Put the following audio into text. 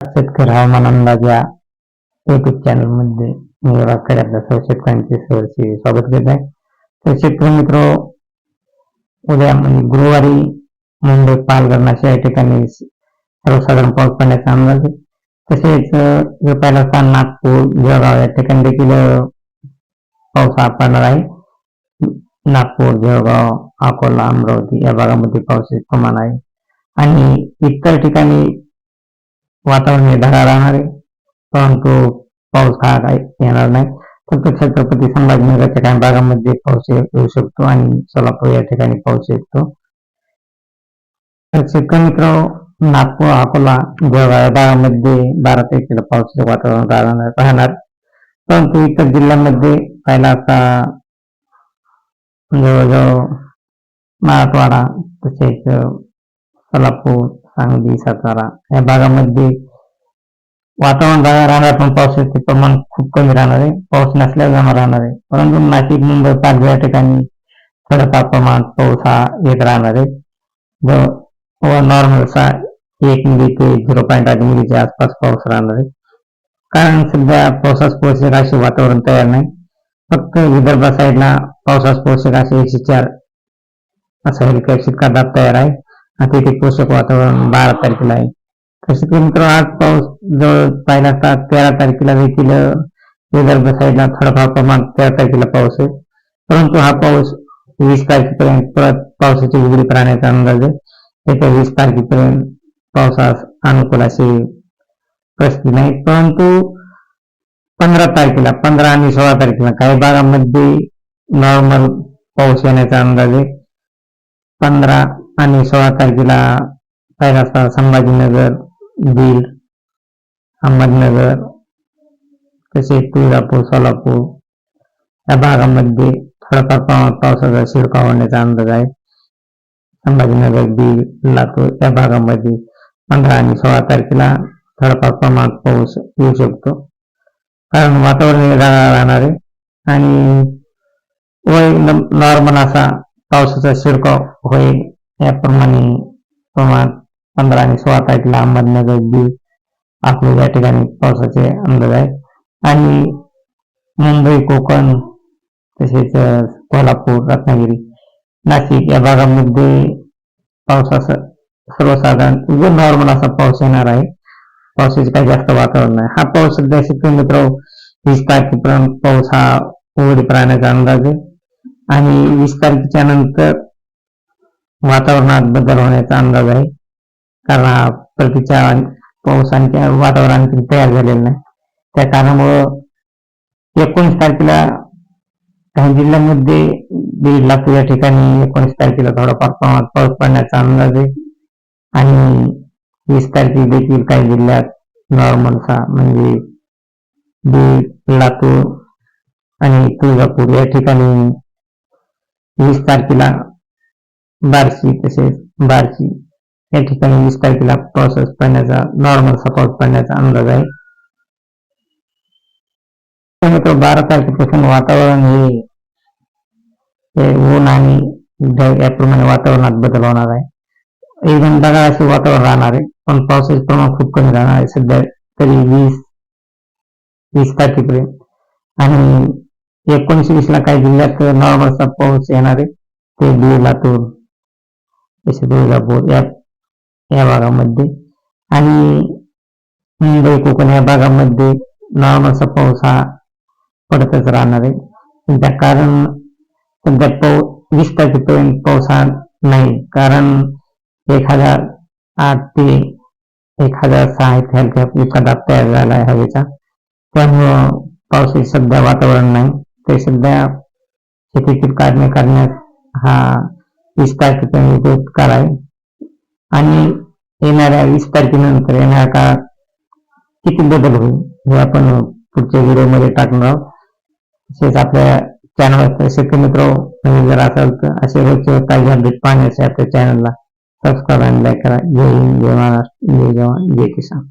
शेतकरी हवामान अंदाज या युट्यूब चॅनलमध्ये मी वाकड आपल्या सर्व शेतकऱ्यांचे सहर्षी स्वागत करत आहे. तर शेतकरी मित्र उद्या म्हणजे गुरुवारी मुंबई पालघर नाशिक या ठिकाणी सर्वसाधारण पाऊस पडण्याचा अंदाज आहे. तसेच अं, जो पहिला स्थान नागपूर जळगाव या ठिकाणी देखील पाऊस हा पडणार आहे. नागपूर जळगाव अकोला अमरावती या भागामध्ये पावसाचे प्रमाण आहे. आणि इतर ठिकाणी वातावरण हे। ढगाळ राहणार आहे परंतु पाऊस हा काही येणार नाही। फक्त छत्रपती संभाजीनगरच्या काही भागामध्ये पाऊस येऊ शकतो आणि सोलापूर या ठिकाणी पाऊस येतो तर शेतकरी मित्र नागपूर अकोला जळगाव या भागामध्ये बारा तारखेला पावसाचे वातावरण राहणार राहणार परंतु इतर जिल्ह्यांमध्ये पहिला असता जवळजवळ मराठवाडा तसेच सोलापूर सांगली सातारा या भागामध्ये वातावरण राहणार पण पावसाचे प्रमाण खूप कमी राहणार आहे. पाऊस नसल्या जमा राहणार आहे. परंतु नाशिक मुंबई पालघर या ठिकाणी थोडंफार प्रमाण पाऊस हा येत राहणार आहे. व नॉर्मल एक मिली ते झिरो पॉईंट आठ मिलीच्या आसपास पाऊस राहणार आहे. कारण सध्या पावसास पोहोचेल असे वातावरण तयार नाही. फक्त विदर्भा साईडला पावसास पोहोचेल असे एकशे चार असा हेलिकॉप्टर का दाब तयार आहे. आणि तिथे पोषक वातावरण बारा तारखेला आहे. तसे की मित्र आज पाऊस जवळ पाहिला असता तेरा तारखेला देखील विदर्भ साईडला थोडाफार प्रमाण तेरा तारखेला पाऊस आहे. परंतु हा पाऊस वीस तारखेपर्यंत परत पावसाची उघडीप राहण्याचा अंदाज आहे. येत्या वीस तारखेपर्यंत पावसास अनुकूल अशी परिस्थिती नाही. परंतु पंधरा तारखेला पंधरा आणि सोळा तारखेला काही भागामध्ये नॉर्मल पाऊस येण्याचा अंदाज आहे. पंधरा आणि सोळा तारखेला पहिला असता संभाजीनगर बीड अहमदनगर तसेच तुळजापूर सोलापूर या भागामध्ये थोडाफार प्रमाणात पावसाचा शिरकाव होण्याचा अंदाज आहे. संभाजीनगर बीड लातूर या भागामध्ये पंधरा आणि सोळा तारखेला थोडाफार प्रमाणात पाऊस येऊ शकतो. कारण वातावरण राहणारे राहणार आणि नॉर्मल असा पावसाचा शिडकाव होईल याप्रमाणे प्रमाणात पंधरा आणि सोळा तारखेला अहमदनगर बीड अकलूज या ठिकाणी पावसाचे अंदाज आहेत. आणि मुंबई कोकण तसेच कोल्हापूर रत्नागिरी नाशिक या भागामध्ये पावसाचा सर्वसाधारण जो नॉर्मल असा पाऊस येणार आहे. पावसाचे काही जास्त वातावरण नाही. हा पाऊस सध्या शेतकरी मित्र वीस तारखेपर्यंत पाऊस हा उघडी प्राण्याचा अंदाज आहे. आणि वीस तारखेच्या नंतर वातावरणात बदल होण्याचा अंदाज आहे. कारण प्रतीच्या परतीच्या पाऊस आणखी वातावरण आणखी तयार झालेलं नाही. त्या कारणामुळं एकोणीस तारखेला काही जिल्ह्यांमध्ये बीड लातूर या ठिकाणी एकोणीस तारखेला थोडाफार प्रमाणात पाऊस पडण्याचा अंदाज आहे. आणि वीस तारखे देखील काही जिल्ह्यात नॉर्मलचा म्हणजे बीड लातूर आणि तुळजापूर या ठिकाणी वीस तारखेला बार्शी तसेच बार्शी या ठिकाणी वीस तारखेला पाऊस पडण्याचा नॉर्मलचा पाऊस पडण्याचा अंदाज आहे. मित्र बारा तारखेपासून वातावरण हे ऊन आणि याप्रमाणे वातावरणात बदल होणार आहे. एकदम दगाळ असे वातावरण राहणार आहे पण पावसाचे प्रमाण खूप कमी राहणार आहे. सध्या तरी वीस वीस तारखेपर्यंत. आणि एकोणीस वीस ला काही जिल्ह्यात नॉर्मलचा पाऊस येणार आहे. ते बीड लातूर तसे तुळजापूर या या भागामध्ये. आणि मुंबई कोकण या भागामध्ये नॉर्मलचा पाऊस हा पडतच राहणार आहे. त्या कारण सध्या पाऊस वीस तारखेपर्यंत पाऊस हा नाही. कारण एक हजार आठ ते एक हजार सहा इथे हलक्या इतका तयार झाला आहे हवेचा. त्यामुळं पावसाचे सध्या वातावरण नाही. ते सध्या शेतीची काढणे करण्यास हा वीस तारखेपर्यंत उपयुक्त काळ आहे. आणि येणाऱ्या वीस तारखेनंतर येणार का किती बदल होईल हे आपण पुढच्या व्हिडिओमध्ये टाकणार आहोत. तसेच आपल्या चॅनल शेतकरी मित्र नवीन जर असाल तर असे रोजचे काही अपडेट पाहण्यासाठी आपल्या चॅनलला सबस्क्राईब आणि लाईक करा. जय हिंद जय महाराष्ट्र जय जवान जय किसान.